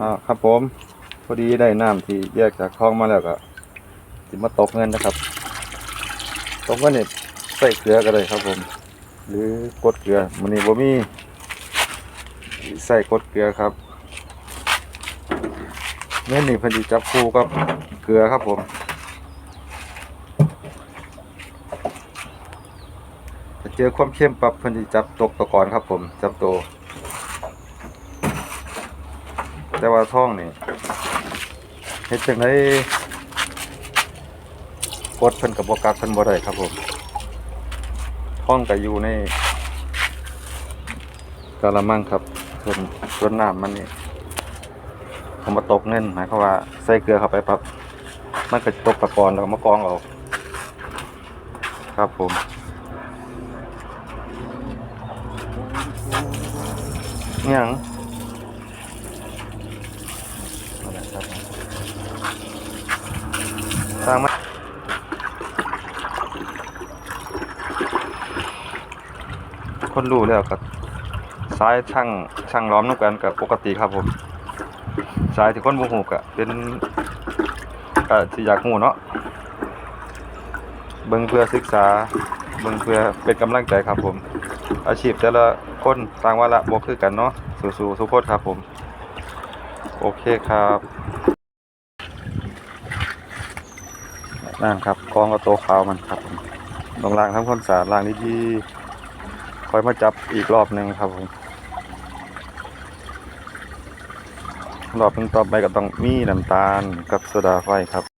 อ่าครับผม พอดีได้น้ำที่แยกจากคลองมาแล้วก็สิมาตกเงินนะครับ ตกเงินนี่ใส่เกลือก็ได้ครับผม หรือกดเกลือมันนี่บ่มีใส่กดเกลือครับเงินนี่เพอดีจับคู่กับเกลือครับผมเจอความเข้มปรับพอดีจับตกตะกอนครับผม จับโต แต่ว่าท่องนี่เฮ็ดจังไดกดเพิ่นกับบ่กัดเพิ่นบ่ได้ครับผมท่องก็อยู่ในกะละมังครับเพิ่นส่วนน้ำมันนี่เขามาตกเงินหมายความว่าใส่เกลือเข้าไปปั๊บมันก็ตกตะกอนแล้วมากรองออกครับผมอิหยัง สร้างมาคนรู้แล้วกับซ้ายช่างช่างล้อมน้ำกันกับปกติครับผมซ้ายที่คนบูหูกะเป็นก็ที่อยากหูเนาะเบิ่งเพื่อศึกษาเบิ่งเพื่อเป็นกำลังใจครับผม อาชีพแต่ละคนต่างว่าละบ่คือกันเนาะสู้ๆทุกคนครับผม โอเคครับนั่นครับกองกับโตวขาวมันครับผมตรงล่างทั้งคนสารล่างดีๆคอยมาจับอีกรอบหนึ่งครับผมรอบหนึงต่อไปก็ต้องมีน้ำตาลกับโซดาไฟครับ